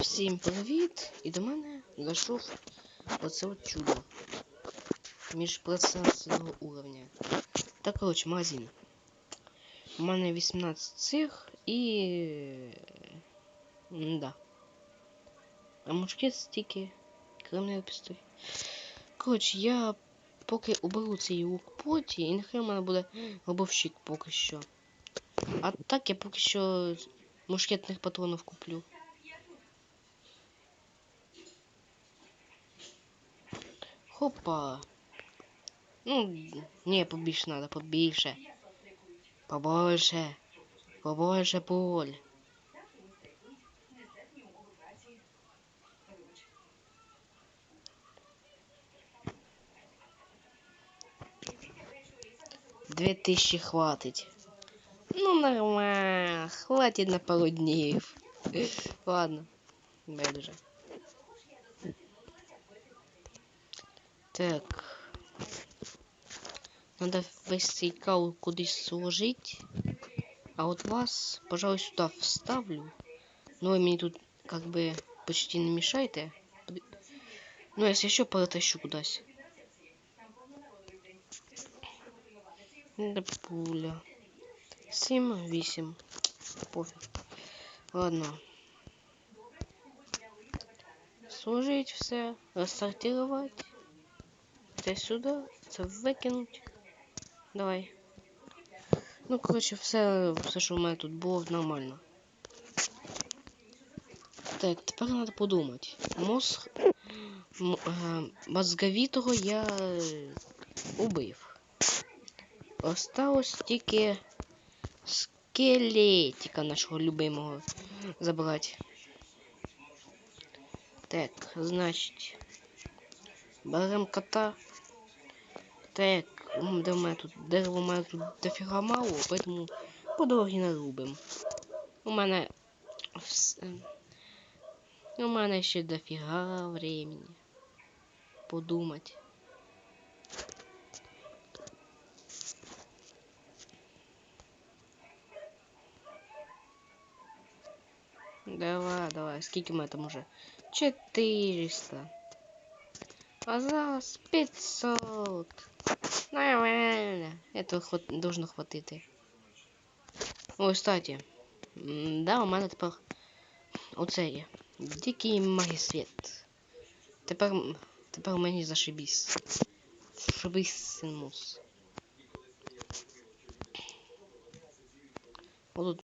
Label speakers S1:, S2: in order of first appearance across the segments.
S1: Всім привіт! І до мене зайшов оце от чудо. Міжпроцесорного уровня. Так, коротше, магазин. У мене 18 цих і... Да. А мушкет стільки. Кремний пістоль. Коротше, я поки уберу цей лук поті, і нехай у мене буде лобовщик поки що. А так я поки що мушкетних патронів куплю. Хопа. Ну, не, побільше надо, побільше. Побольше. Побольше пуль. Две тысячи хватит. Ну, нормально. Хватит на пару дней. Ладно. Байдуже. Так. Надо весь цей кал кудись сложить. А вот вас, пожалуй, сюда вставлю. Но вы мне тут как бы почти не мешаете. Ну, если еще протащу кудась. Да пуля. 7, 8. Пофиг. Ладно. Сложить все, рассортировать. Це сюди, це. Давай. Ну, коротше, все, все, що в мене тут було, нормально. Так, тепер треба подумати. Мозг е, мозговітого я е, убив. Осталось тільки скелетика нашого любимого забрати. Так, значить. Берем кота. Так, в тут дерево у мене тут дофіга мало, поэтому по дорогі не рубим. У мене вс- у мене ще дофіга времени. Подумать. Давай, давай, скільки ми там уже? 400. А зараз 500. Нормально. Этого хват... должно хватити. Ой, кстати. Да, у мене тепер оце є. Дикий магісвіт. Тепер, тепер мені зашибісь. Синус. Отут.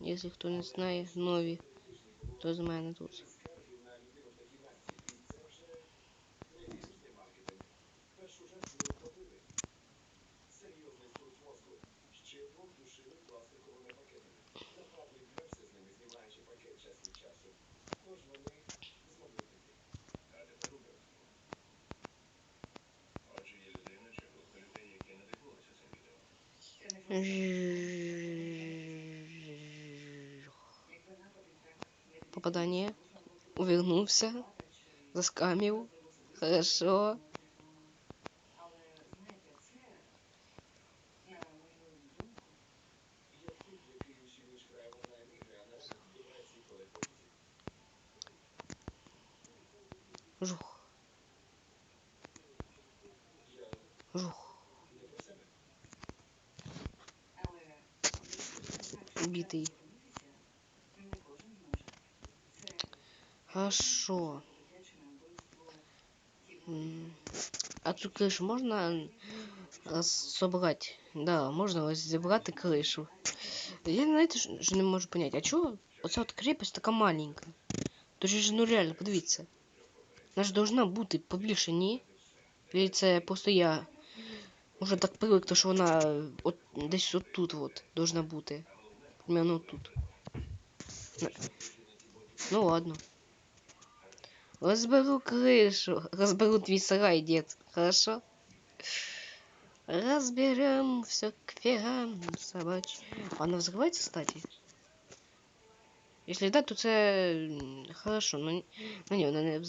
S1: Якщо хто не знає, нові, то з мене тут. Попадание. Увернулся. Заскамил. Хорошо. А цю кришу можна собрать? Да, можна розібрати кришу. Я знаєте, що не можу понять, а чого оця от крепость така маленька? То ж ну реально, подивіться. Вона ж должна бути побільше, ні? Или це просто я уже так привик, то що вона от десь от тут от должна бути. Примерно от тут. Ну ладно. Разберу крышу, разберу твій сарай, дед. Хорошо? Разберем все к фигам собачьим. Она взрывается, кстати? Если да, то це хорошо, ні- но ні, вона не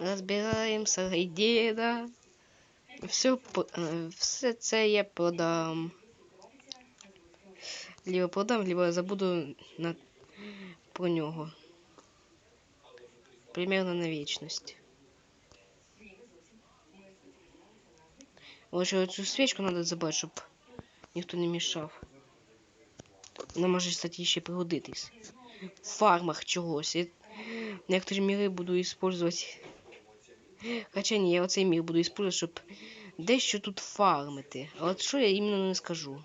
S1: вз- Розбираємо старий діда. Все, е, все це я продам. Либо продам, либо забуду на, про нього. Примерно на вічність. Лучше цю свічку надо забрати, щоб ніхто не мішав. Вона може, кстати, ще пригодитись. В фармах чогось. Я некоторі міри буду использовать. Хоча ні, я оцей міг буду использовать, щоб дещо тут фармити. Але що я іменно не скажу.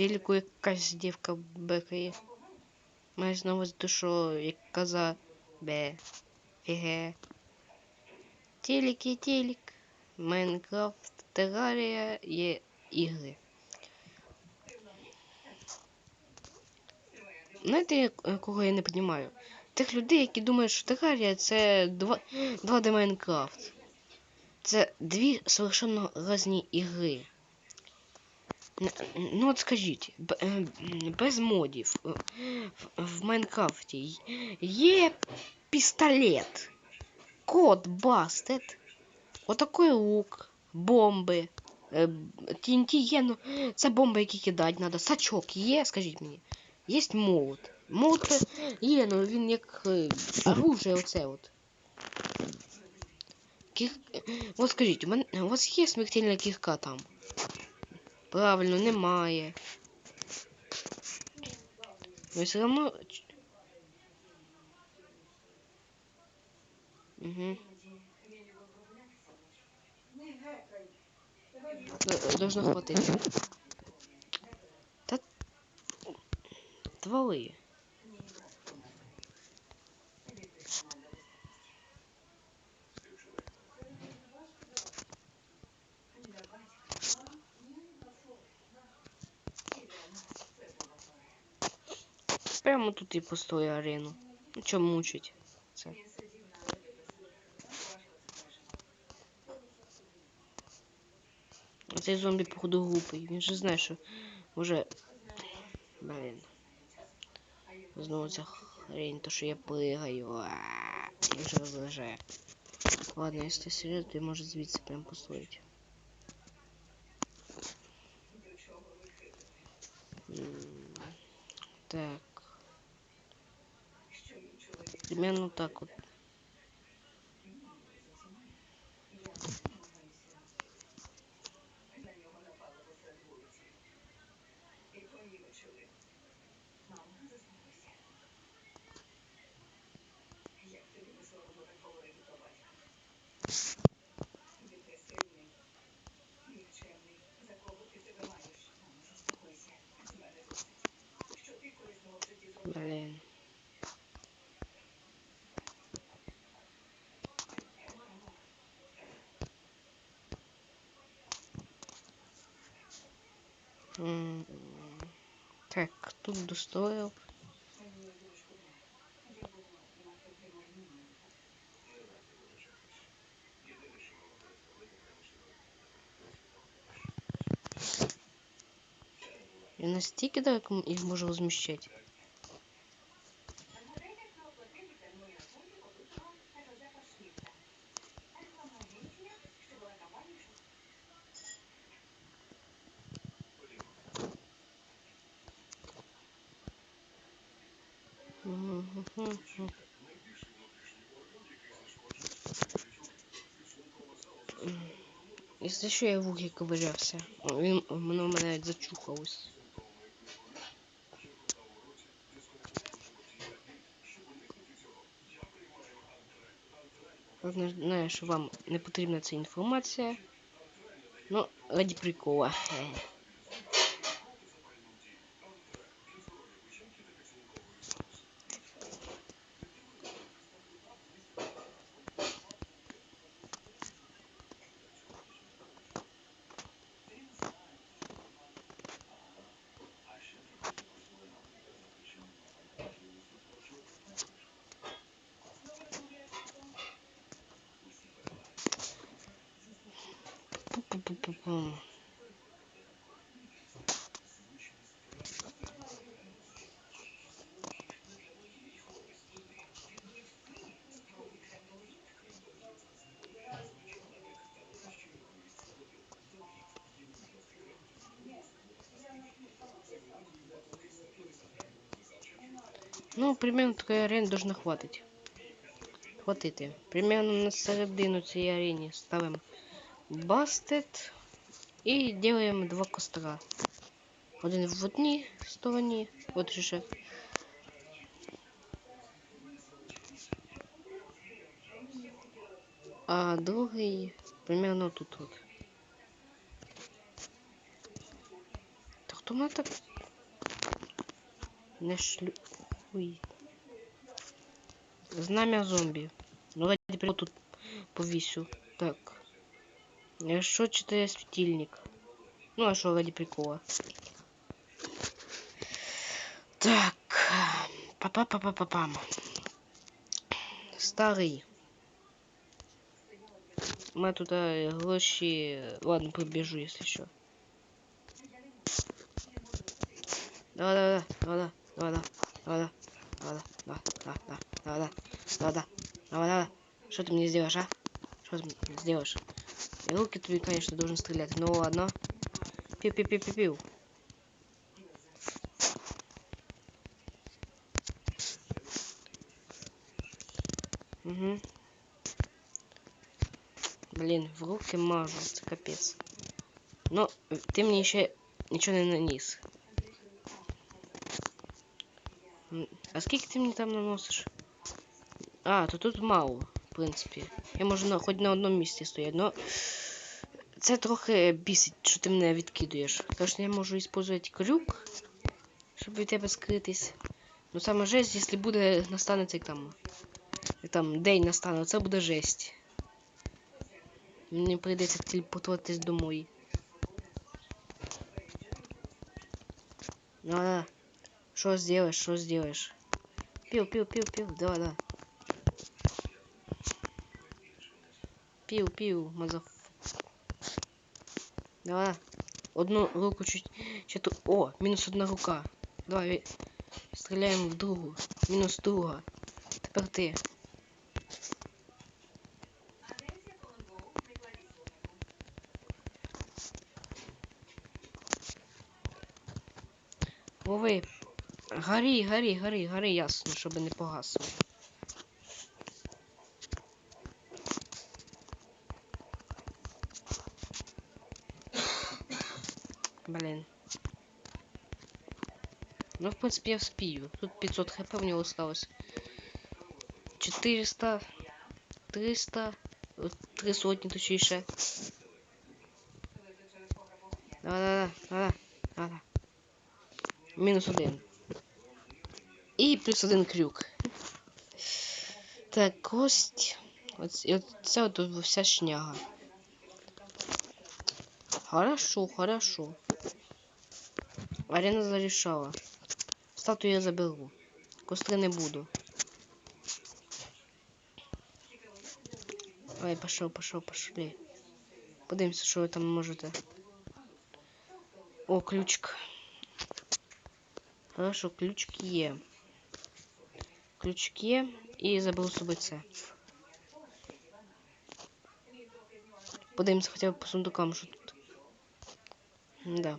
S1: Телеку якась дівка бекає. Має знову то, що як коза бе. Фіге. Телек є телек. Майнкрафт, Террарія є ігри. Знаєте, кого я не розумію? Тих людей, які думають, що Террарія це 2, 2D Майнкрафт. Це дві совершенно різні ігри. Н- Ну от скажіть, б- е, м, без модів е, в, в Майнкрафті й- є пістолет, код бастет, отакий лук, бомби. е, б- TNT є, ну це бомби, які кидати треба. Сачок є, скажіть мені. Є молот. Молот е, є, ну він як е, оружие оце от. Кіх... е, От скажіть, у, мене, у вас є смертельна кірка там? Правильно, немає. Ну все равно. Угу. Должно хватить. Та... Твали. Прямо тут і построю арену. Ну чо мучить це? Цей зомбі, походу, глупий. Він же знає, що вже. Блін. Знову ця хрень, то що я пригаю. Ааа, Він вже розважає. Ладно, ти серйозно, то може звідси прям построїть. М, Так. Примерно так вот. Так, тут достроил. Я настільки далеко їх можу розміщати. Мгм. Якщо що, я в углі ковирявся. Він воно в мене зачухалось. Знаю, що вам не потрібна ця інформація. Ну, раді прикола. Ну, примерно такої арени должно хватить. Хватити. Примерно на середину цієї арені ставимо бастет і делаємо два костра. Один в одній стороні, от ще. А другий примерно тут от. Та хто мене так? Не шлю. Ой. Знамя зомбі. Ну, ради приколу тут повісю. Так. А що читає світильник? Ну, а що ради прикола? Так. Па-па-па-па-па-пам. Старий. У мене тут е, гроші. Ладно, пробіжу, якщо що. Давай, давай, давай, давай, давай, давай, давай, давай, давай, давай, давай, давай, давай, давай. Что ты мне сделаешь, а? Что ты мне сделаешь? И руки твои, конечно, должен стрелять. Ну ладно. Пиу-пиу-пиу-пиу. Угу. Блин, в руки мажу, это капец. Но ты мне еще ничего не наніс. А скільки ти мені там наносиш? А, то тут мало, в принципі. Я можу на, хоч на одному місці стояти, но це трохи бісить, що ти мене відкидуєш. Конечно, я можу использовать крюк, щоб від тебе скритись. Ну саме жесть, якщо буде настане цей там. Там день настане, це буде жесть. Мені прийдеться телепортуватись домой. Ну, да. Что сделаешь, что сделаешь? Пил, пил, пил, пил, давай, да. Пил, пил, мазов. Давай. Одну руку чуть... чуть... О, минус одна рука. Давай, стреляем в другу. Минус друга. Тепер ти. Горі, горі, горі, горі, ясно, щоб не погасло. Блин. Ну, в принципе, я вспію. Тут 500 хп в него осталось. 400, 300, от три сотні точніше. Давай, давай, давай, давай. Мінус один. Плюс один крюк. Так, кость. От, і це вся шняга. Хорошо, хорошо. Арена зарішала. Статую я заберу. Костри не буду. Ой, пошел, пошел, пошли. Подивимося, що ви там можете. О, ключик. Хорошо, ключик є. Ключик є і заберу з собою це. Подивимося хоча б по сундукам, що тут. Да.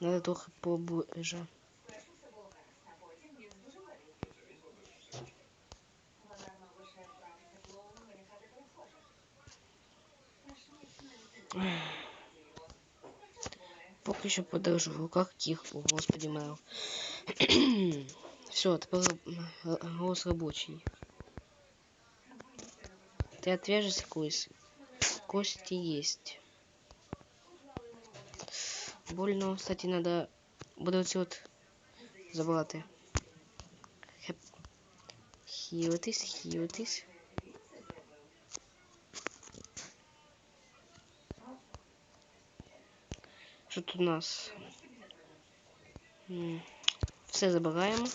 S1: Надо трохи поближе. Поки що подержу в руках тих, о, господи мэр. Все, тепер р- голос робочий. Ты отвяжешься, Койс? Кости есть. Больно, кстати, надо буде оці от забрати. Хеп. Хілитись, хілитись. Що тут у нас? М, Все забираємо.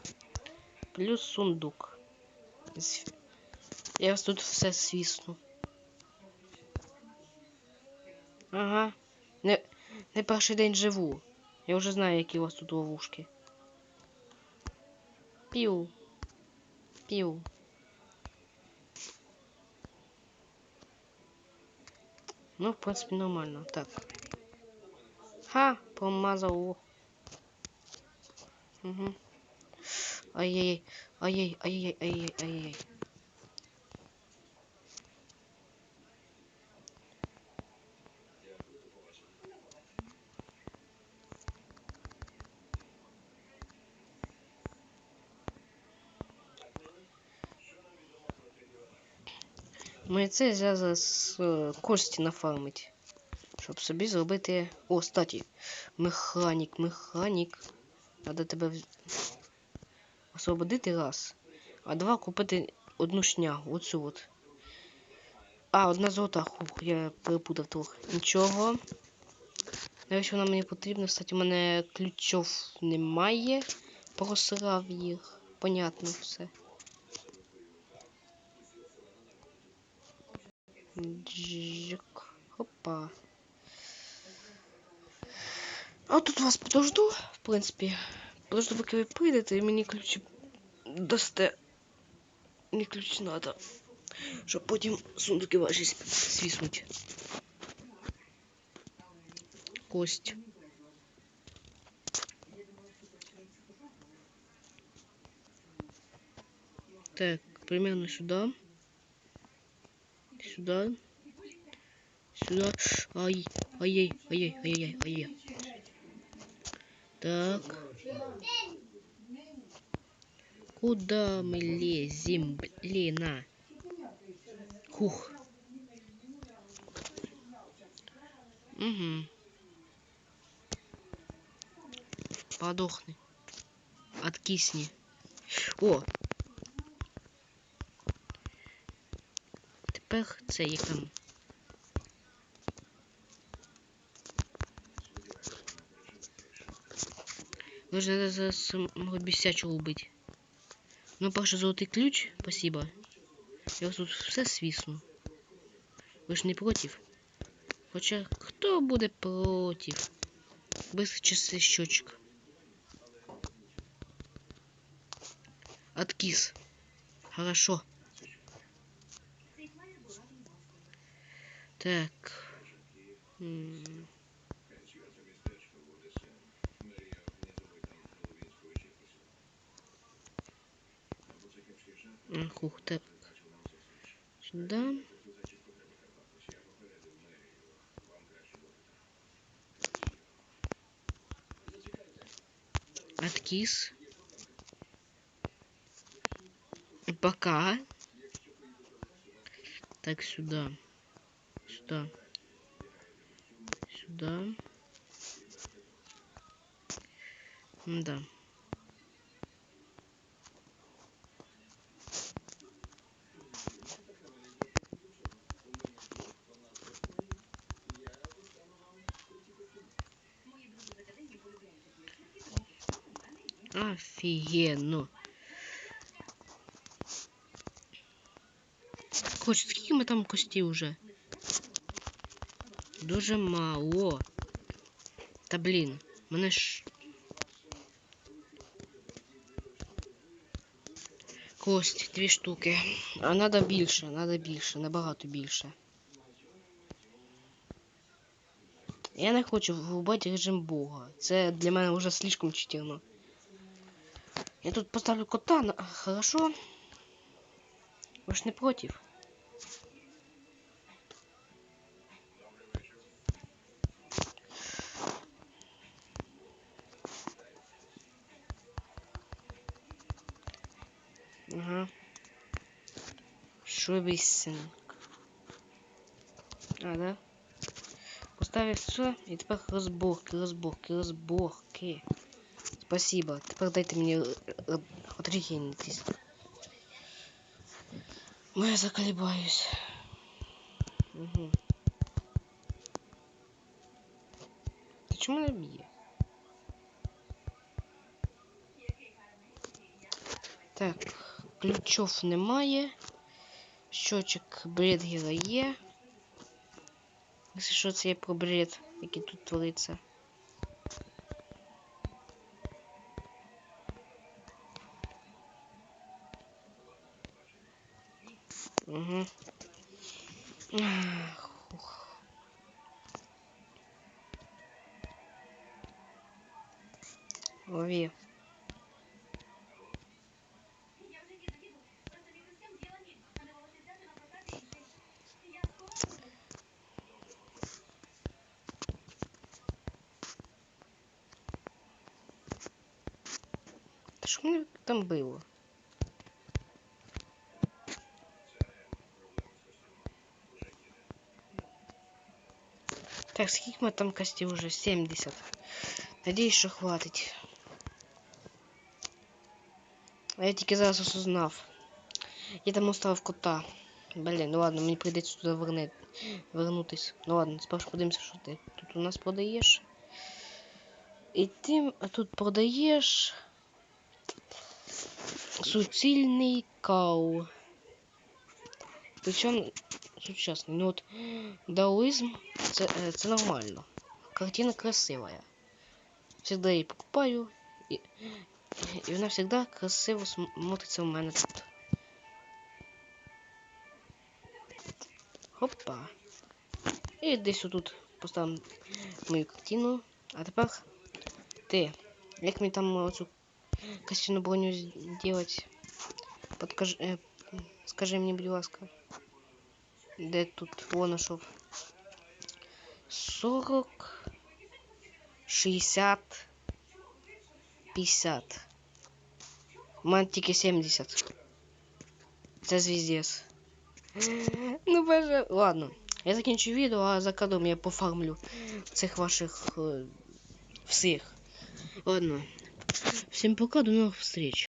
S1: Плюс сундук. Я вас тут все свісну. Ага. Не, не перший день живу. Я вже знаю, які у вас тут ловушки. Пів. Пів. Ну, в принципі, нормально. Так. Ха, промазал. Угу. Ай-яй-яй. Ай-яй, ай-яй, ай-яй, ай-яй. Моя цель зараз е, кості нафармить. Щоб собі зробити. О, статі. Механік, механік. Надо тебе вз- освободити раз. А два купити одну шнягу. Оцю от. А, одна золота. Хух, я перепутав трохи. Нічого. Навіщо вона мені потрібна? Кстати, у мене ключов немає. Просрав їх. Понятно все. Джик. Опа. А тут вас подожду, в принципі. Подожду, поки ви і мені ключі дасте. Мені ключ надо. Щоб потім сундуки ваші с- свіснуть. Кость. Так, примерно сюда. Сюда. Сюда. Ай, ай, ай, ай, ай, ай, ай, ай. Так. Куда мы лезем, блин, Хух. Угу. Подохни. Откисни. О! Тепер це як там. Нужно зараз бісячого убити. Ну, перше золотий ключ, спасибо. Я ось тут все свісну. Ви ж не против? Хоча хто буде против? Без часи щочок. Откис. Хорошо. Так. Ах, ух, так. Сюда. Откис. Пока. Так, сюда. Сюда. Сюда. Да. Офігенно. Короче, скільки ми там костів уже? Дуже мало. Та блін, мене ж. Кость, дві штуки. А надо більше, надо більше, набагато більше. Я не хочу врубати режим Бога. Це для мене вже слишком читерно. Я тут поставлю кота, на... хорошо? Вы ж не против? Ага. Шубисинг. А, да? Поставив все, і тепер розборки, розборки, розборки. Спасибо. Тепер дайте мені е, е, отрігенитись. Ну, я заколебаюсь. Угу. Ти чому не б'є? Так, ключов немає. Щочок Бредгера є. Якщо що це є про бред, який тут твориться. Там було? Так, скільки ми там костей уже? 70. Надіюсь, що хватить. А я тільки зараз осознав. Я там оставив кота. Блін, ну ладно, мені прийдеться туди верне... вернутись. Ну ладно, спершу подивимося, що ти тут у нас продаєш. І ти тут продаєш суцільний кау. Причому сучасний. Ну от даоизм це, е, це нормально. Картина красивая. Всегда її покупаю. І, і вона всегда красиво смотриться у мене тут. Хопа. І десь отут поставимо мою картину. А тепер ти. Як мені там оцю костяну броню зробити? Подкажи, е, скажи мені, будь ласка. Де тут? Во нашов. 40 60 50 У мене тільки 70 Це звіздец Ну боже, ладно Я закінчу відео, а за кадром я пофармлю цих ваших е, всіх Ладно Всім пока, до новых встреч